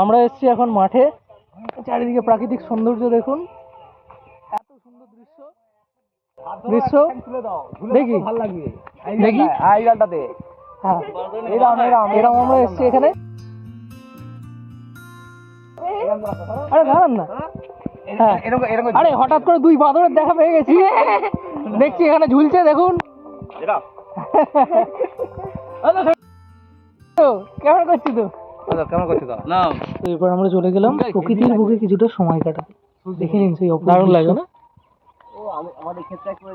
আমরা এসছি এখন মাঠে। চারিদিকে প্রাকৃতিক সৌন্দর্য দেখুন। এত সুন্দর দৃশ্য। দৃশ্য? দেখি। ভালো লাগবে দেখি। হ্যাঁ। এরম এরম আমরা এসেছি এখানে। আরে দাঁড়ান না। হ্যাঁ। আরে হঠাৎ করে দুই বাঁদরের দেখা পেয়ে গেছি। দেখছি এখানে ঝুলছে দেখুন। এরা কেমন করছি তো কেমন করছ না। এরপর আমরা চলে গেলাম প্রকৃতির বুকে কিছুটা সময় কাটাতে। দেখে নিন সেই দারুণ লাগে না? ও আমাদের ক্ষেত্রে করে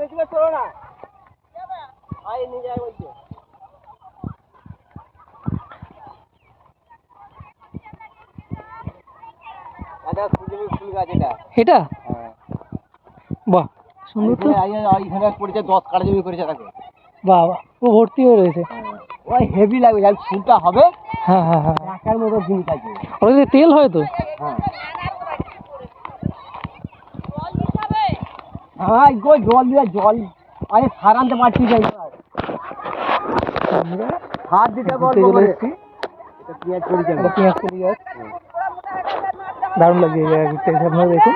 বেশি না। আই নিয়ে যায় বলছে। ফুল গাছ এটা। এটা? হ্যাঁ। বাহ সুন্দর তো। এইখানে করেছে দশ কাটা জমি করেছে তাকে। বাহ বাহ পুরো ভর্তি হয়ে। রয়েছে ওই হেভি লাগবে যখন ফুলটা হবে। হ্যাঁ হ্যাঁ হ্যাঁ। রাখার মতো জিনিস আছে ওটা তেল হয় তো? হ্যাঁ। হ্যাঁ গো জল দিয়ে জল। আরে সার আনতে পারছি না দিতে পেঁয়াজ করে যাবে। পেঁয়াজ দারুণ লাগছে এই আপনারা দেখুন।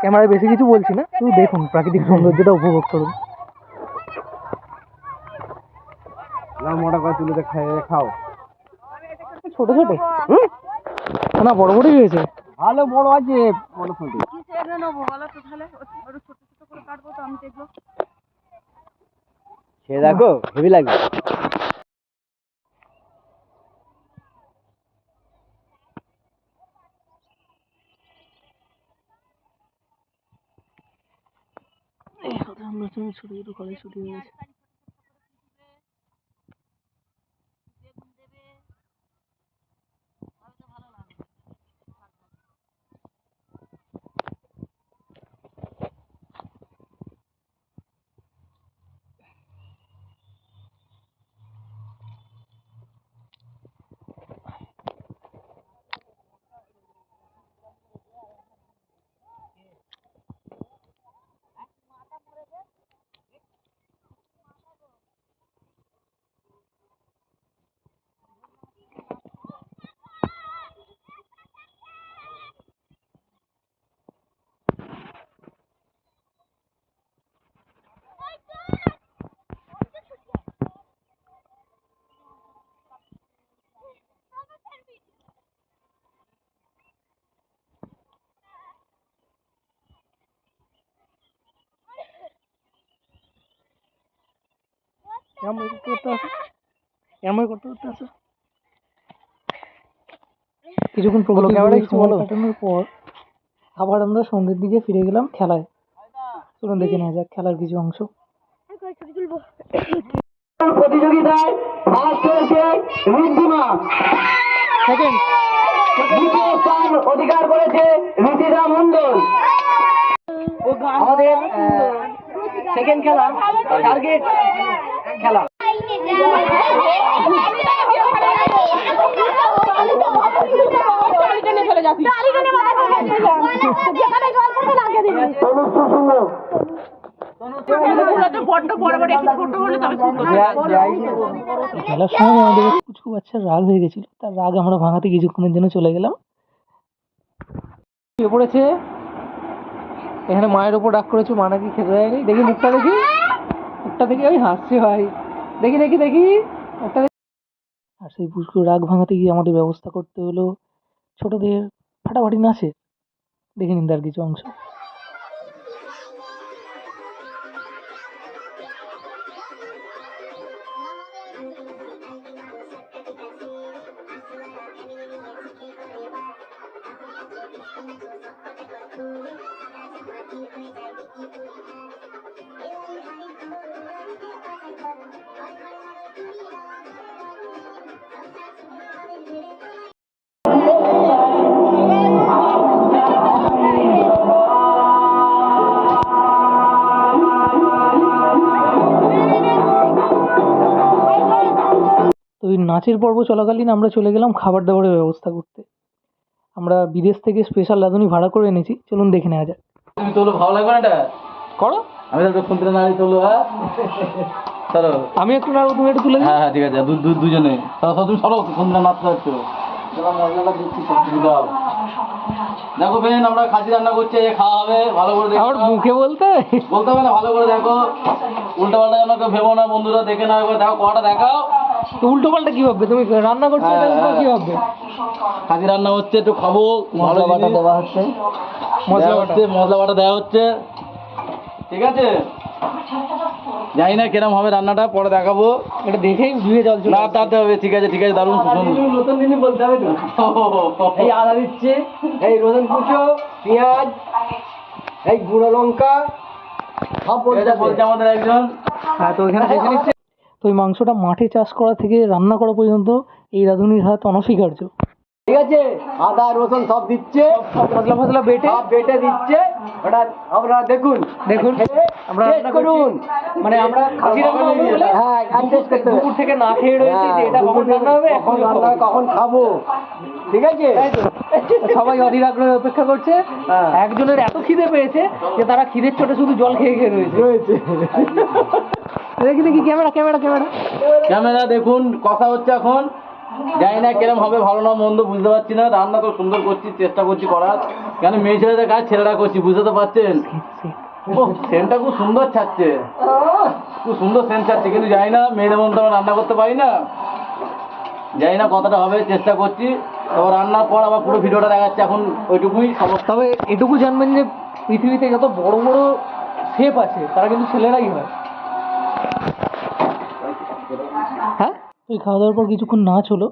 ক্যামেরায় বেশি কিছু বলছি না শুধু দেখুন প্রাকৃতিক সৌন্দর্যটা উপভোগ করুন। মোটা করে তুলে খাও। ছোট ছোট? না বড় বড়ই হয়েছে। ভালো বড় আছে বড় ছোট। সে দেখো হেভি লাগবে ছোট ছোট কলেজ ছুটি হয়ে এমন করতে আসো এমন করতে করতে আসো কিছুক্ষণ কিছু বলো। কাটানোর পর আবার আমরা সন্ধ্যের দিকে ফিরে গেলাম খেলায়। চলুন দেখে নেওয়া যাক খেলার কিছু অংশ। প্রতিযোগিতায় ফার্স্ট হয়েছে ঋদ্ধিমা। সেকেন্ড দ্বিতীয় স্থান অধিকার করেছে ঋষিদা মন্ডল আমাদের সেকেন্ড খেলা টার্গেট খেলা খেলার সময় আমাদের কিছু বাচ্চার রাগ হয়ে গেছিল তার রাগ আমরা ভাঙাতে কিছুক্ষণের জন্য চলে গেলাম পড়েছে এখানে মায়ের ওপর রাগ করেছে মা নাকি খেতে দেয়নি দেখি মুখটা দেখি মুখটা দেখি ওই হাসছে ভাই। দেখি দেখি দেখি। আর সেই পুষ্কুর রাগ ভাঙাতে গিয়ে আমাদের ব্যবস্থা করতে হলো ছোটদের ফাটাফাটি নাচে। দেখে নিন তার কিছু অংশ। নাচের পর্ব চলাকালীন আমরা চলে গেলাম খাবার দাবারের ব্যবস্থা করতে। আমরা বিদেশ থেকে স্পেশাল রাঁধুনি ভাড়া করে এনেছি চলুন দেখে নেওয়া যাক। তুমি তোলো ভালো লাগবে না এটা? করো। আমি তো ফোন করে নাড়ি তোলো হ্যাঁ? চলো। আমি একটু নাড়বো তুমি একটু তুলে হ্যাঁ হ্যাঁ ঠিক আছে দুজনে। চলো চলো, তুমি সরো ফোন করে পারছ দেখো বেন আমরা খাসি রান্না করছি খাওয়া হবে ভালো করে দেখো। আবার মুখে বলতে? বলতে হবে না ভালো করে দেখো। উল্টা পাল্টা যেন কেউ ভেবো না বন্ধুরা দেখে না একবার দেখো কটা দেখাও। তো উল্টো পাল্টা কি ভাববে? তুমি রান্না করছ তোমার কি। ভাববে? খাসি রান্না হচ্ছে একটু খাব মশলা বাটা দেওয়া হচ্ছে। মশলা বাটা। মশলা বাটা দেওয়া হচ্ছে। ঠিক আছে? জানি না কিরম হবে রান্নাটা পরে দেখাবো। এটা দেখেই ধুয়ে জল চলে না তাতে হবে ঠিক আছে ঠিক আছে দারুণ সুন্দর। নতুন দিনই বলতে হবে তো। এই আদা দিচ্ছে এই রসুন কুচো পেঁয়াজ এই গুঁড়ো লঙ্কা বলছে আমাদের একজন। হ্যাঁ তো এখানে দেখে নিচ্ছে। এই মাংসটা মাঠে চাষ করা থেকে রান্না করা পর্যন্ত এই রাঁধুনির হাত অনস্বীকার্য। ঠিক আছে? আদা রসুন সব দিচ্ছে। সব মশলা বেটে। বেটে দিচ্ছে। ওটা আপনারা দেখুন। দেখুন। আমরা রান্না করুন। মানে আমরা খাসি রান্না হবে বলে হ্যাঁ taste করতে হবে। দুপুর থেকে না খেয়ে রয়েছি যে এটা কখন রান্না হবে কখন এখনই রান্না হবে, কখন খাব? ঠিক আছে? সবাই অধীর আগ্রহে অপেক্ষা করছে। হ্যাঁ। একজনের এত খিদে পেয়েছে যে তারা খিদের চোটে শুধু জল খেয়ে খেয়ে রয়েছে। রয়েছে। দেখি দেখি ক্যামেরা ক্যামেরা ক্যামেরা ক্যামেরা দেখুন কথা হচ্ছে এখন। জানি না কিরম হবে ভালো না মন্দ বুঝতে পারছি না। রান্না তো সুন্দর করছি চেষ্টা করছি করার। কেন মেয়ে ছেলেদের কাজ ছেলেরা করছি বুঝতে তো পারছেন ও সেন্টটা খুব সুন্দর ছাড়ছে। খুব সুন্দর সেন্ট ছাড়ছে কিন্তু জানি না মেয়েদের মধ্যে আমরা রান্না করতে পারি না। জানি না কতটা হবে চেষ্টা করছি। তারপর রান্নার পর আবার পুরো ভিডিওটা দেখাচ্ছে এখন ওইটুকুই সমস্ত। তবে এটুকু জানবেন যে পৃথিবীতে যত বড় বড় শেপ আছে তারা কিন্তু ছেলেরাই হয়। হ্যাঁ? ওই খাওয়া দাওয়ার পর কিছুক্ষণ নাচ হলো।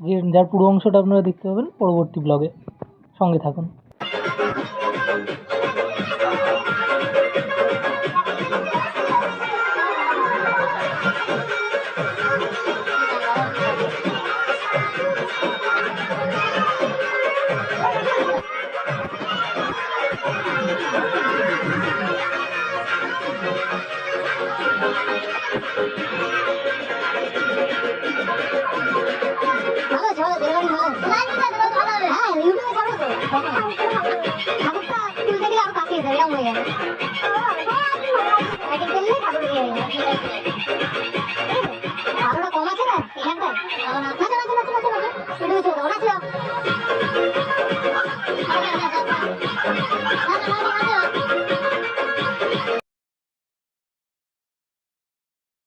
যে যার পুরো অংশটা আপনারা দেখতে পাবেন পরবর্তী ব্লগে সঙ্গে থাকুন। প্যাকেট করলে